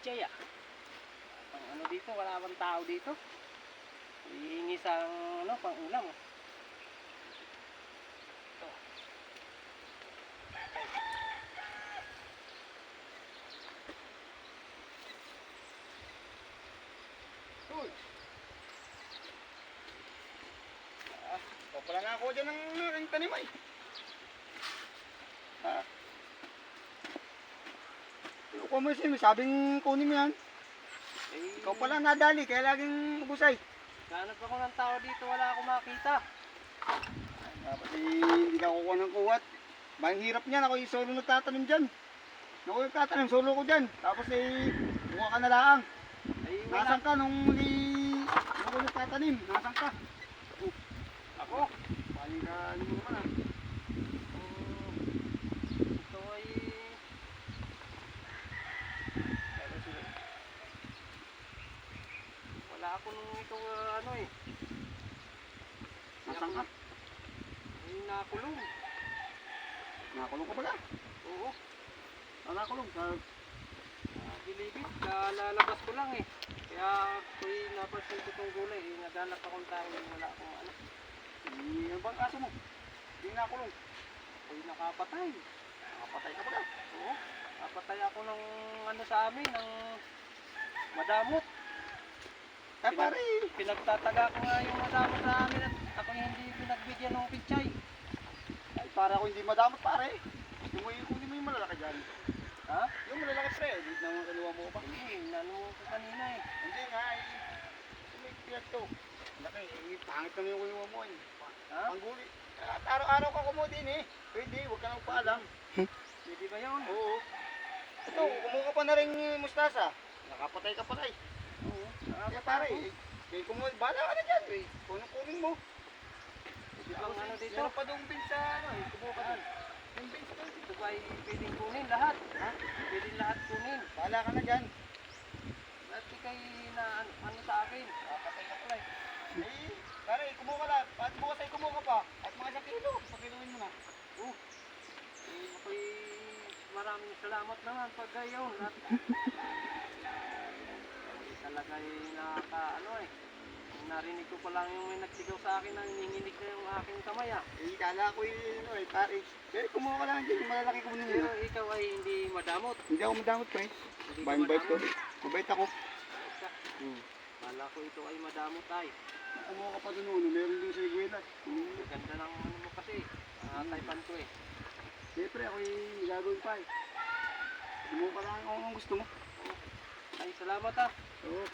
pichay ah. Pang ano dito, wala bang tao dito? Hihingi sa ano, pang ulam. Ah, o pala nga ako dyan ng aking tanim ay. Ah. Ako mo sabing kunin mo yan. Eh, Ikaw pala nadali, kaya laging busay. Hanap ako ng tao dito, wala akong makita. Dapat eh, hindi ka kukuha ng kuwat. Bang hirap niyan, ako yung solo nagtatanim dyan. Ako yung tatanim, solo ko dyan. Tapos eh, kuha ka na lang. Ay, wala. Nasaan ka nung muli, ako nagtatanim, nasaan ka? Ako? Paano ka, ano mo naman ah. Oh, ito ay... Wala ako nung itong ah, ano eh. Nasaan ka? Nakulong. Nakulong ka pala. Oo. Ah, nakulong sa Uh, bilibid, kalalabas ko lang eh. Kaya ako'y napansin ko itong gulay. Eh, naghanap akong eh, wala akong ano. Ano bang kaso mo? Hindi nakulong. Ako'y nakapatay. Nakapatay ka pala. Oo. Napatay ako ng ano sa amin, ng madamot. Eh, pare. Pinagtataga ko nga yung madamot sa amin at ako hindi pinagbigyan ng pinchay. Ay, para ako hindi madamot, pare. Gusto mo yung kunin mo yung malalaki dyan. Ha? Yung malalaki, pre. Hindi naman kaluwa mo pa. Hindi, nano ko kanina eh. Hindi nga, eh. May piyat to. Laki, eh. Pangit na yung kunin mo eh. Ha? Pangguli. Araw-araw ka kumuha din eh. Pwede, huwag ka nang paalam. Hindi ba yun? Oo. Ito, kumuha ka pa na rin yung mustasa. Nakapatay ka pala eh. Kaya pare, eh. Eh, kumuha, bala ka na dyan eh. Kunin kunin mo. Ang ano dito? Meron pa doon bin sa ano eh. Kumuha ka doon. Yung bin sa doon. Ito ba pwedeng kunin lahat? Ha? Pwedeng lahat kunin. Bala ka na dyan. At ikay na ano, ano sa akin? Nakapatay ka pala eh. Eh, pare, kumuha ka na. At bukas ay kumuha ka pa. At mga sa kilo. Pakiluin mo na. Oh. Eh, ako'y maraming salamat naman pag gayon. At eh, talaga ay nakaka ano eh. Narinig ko pa lang yung may nagsigaw sa akin na nanginginig na yung aking kamay ah. Eh, kala ko eh, ano eh, pare. Pero kumuha ka lang dyan. Yung malalaki kunin mo. Pero ikaw ay hindi madamot. Hindi ako madamot pa eh. Hindi Bayan bait ko. Mabait ako. Hmm. Kala ko ito ay madamot ay. Kumuha ka pa doon uno. Meron din sa Iguela. Hmm. Ganda ng ano mo kasi. Taipan ko eh. Siyempre, ako yung gagawin pa eh. Kumuha ka lang kung anong gusto mo. Ay, salamat ah. Oo.